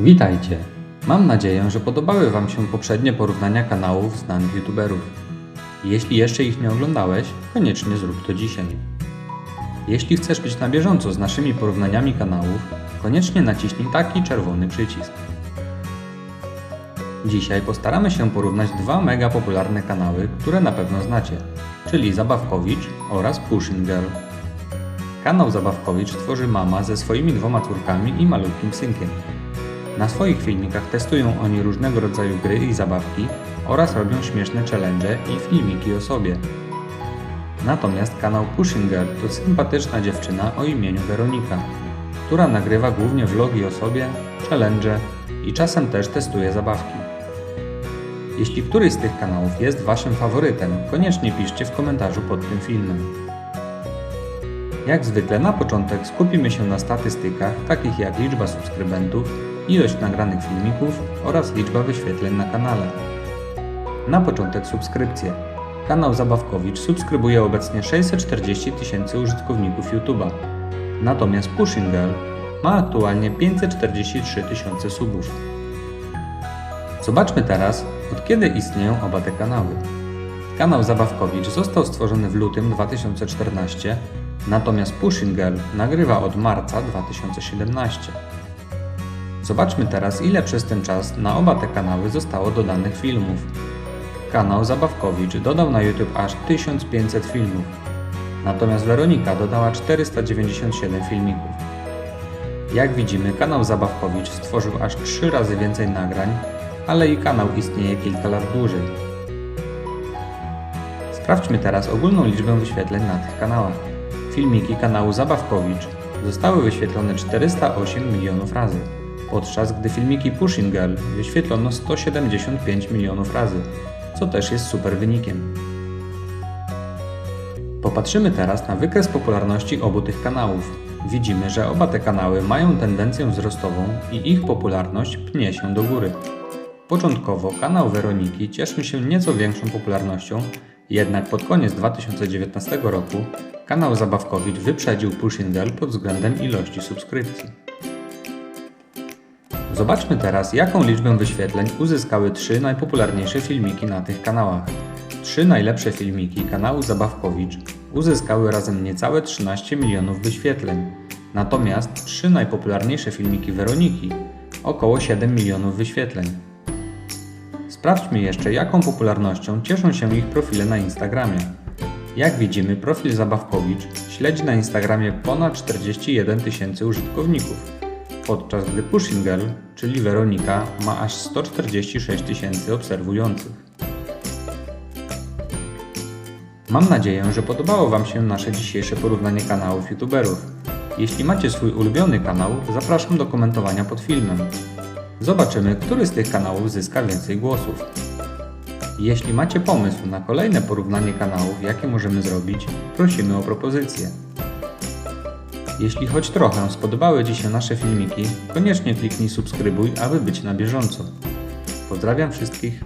Witajcie! Mam nadzieję, że podobały Wam się poprzednie porównania kanałów znanych youtuberów. Jeśli jeszcze ich nie oglądałeś, koniecznie zrób to dzisiaj. Jeśli chcesz być na bieżąco z naszymi porównaniami kanałów, koniecznie naciśnij taki czerwony przycisk. Dzisiaj postaramy się porównać dwa mega popularne kanały, które na pewno znacie, czyli Zabawkowicz oraz Pushing Girl. Kanał Zabawkowicz tworzy mama ze swoimi dwoma córkami i malutkim synkiem. Na swoich filmikach testują oni różnego rodzaju gry i zabawki oraz robią śmieszne challenge i filmiki o sobie. Natomiast kanał Pushing Girl to sympatyczna dziewczyna o imieniu Weronika, która nagrywa głównie vlogi o sobie, challenge i czasem też testuje zabawki. Jeśli któryś z tych kanałów jest Waszym faworytem, koniecznie piszcie w komentarzu pod tym filmem. Jak zwykle na początek skupimy się na statystykach takich jak liczba subskrybentów, ilość nagranych filmików oraz liczba wyświetleń na kanale. Na początek subskrypcje. Kanał Zabawkowicz subskrybuje obecnie 640 tysięcy użytkowników YouTube'a. Natomiast Pushing Girl ma aktualnie 543 tysiące subów. Zobaczmy teraz, od kiedy istnieją oba te kanały. Kanał Zabawkowicz został stworzony w lutym 2014, natomiast Pushing Girl nagrywa od marca 2017. Zobaczmy teraz, ile przez ten czas na oba te kanały zostało dodanych filmów. Kanał Zabawkowicz dodał na YouTube aż 1500 filmów, natomiast Weronika dodała 497 filmików. Jak widzimy, kanał Zabawkowicz stworzył aż 3 razy więcej nagrań, ale i kanał istnieje kilka lat dłużej. Sprawdźmy teraz ogólną liczbę wyświetleń na tych kanałach. Filmiki kanału Zabawkowicz zostały wyświetlone 408 milionów razy, podczas gdy filmiki Pushing Girl wyświetlono 175 milionów razy, co też jest super wynikiem. Popatrzymy teraz na wykres popularności obu tych kanałów. Widzimy, że oba te kanały mają tendencję wzrostową i ich popularność pnie się do góry. Początkowo kanał Weroniki cieszył się nieco większą popularnością, jednak pod koniec 2019 roku kanał Zabawkowicz wyprzedził Pushing Girl pod względem ilości subskrypcji. Zobaczmy teraz, jaką liczbę wyświetleń uzyskały trzy najpopularniejsze filmiki na tych kanałach. Trzy najlepsze filmiki kanału Zabawkowicz uzyskały razem niecałe 13 milionów wyświetleń, natomiast trzy najpopularniejsze filmiki Weroniki około 7 milionów wyświetleń. Sprawdźmy jeszcze, jaką popularnością cieszą się ich profile na Instagramie. Jak widzimy, profil Zabawkowicz śledzi na Instagramie ponad 41 tysięcy użytkowników, podczas gdy Pushing Girl, czyli Weronika, ma aż 146 tysięcy obserwujących. Mam nadzieję, że podobało Wam się nasze dzisiejsze porównanie kanałów youtuberów. Jeśli macie swój ulubiony kanał, zapraszam do komentowania pod filmem. Zobaczymy, który z tych kanałów zyska więcej głosów. Jeśli macie pomysł na kolejne porównanie kanałów, jakie możemy zrobić, prosimy o propozycje. Jeśli choć trochę spodobały Ci się nasze filmiki, koniecznie kliknij subskrybuj, aby być na bieżąco. Pozdrawiam wszystkich.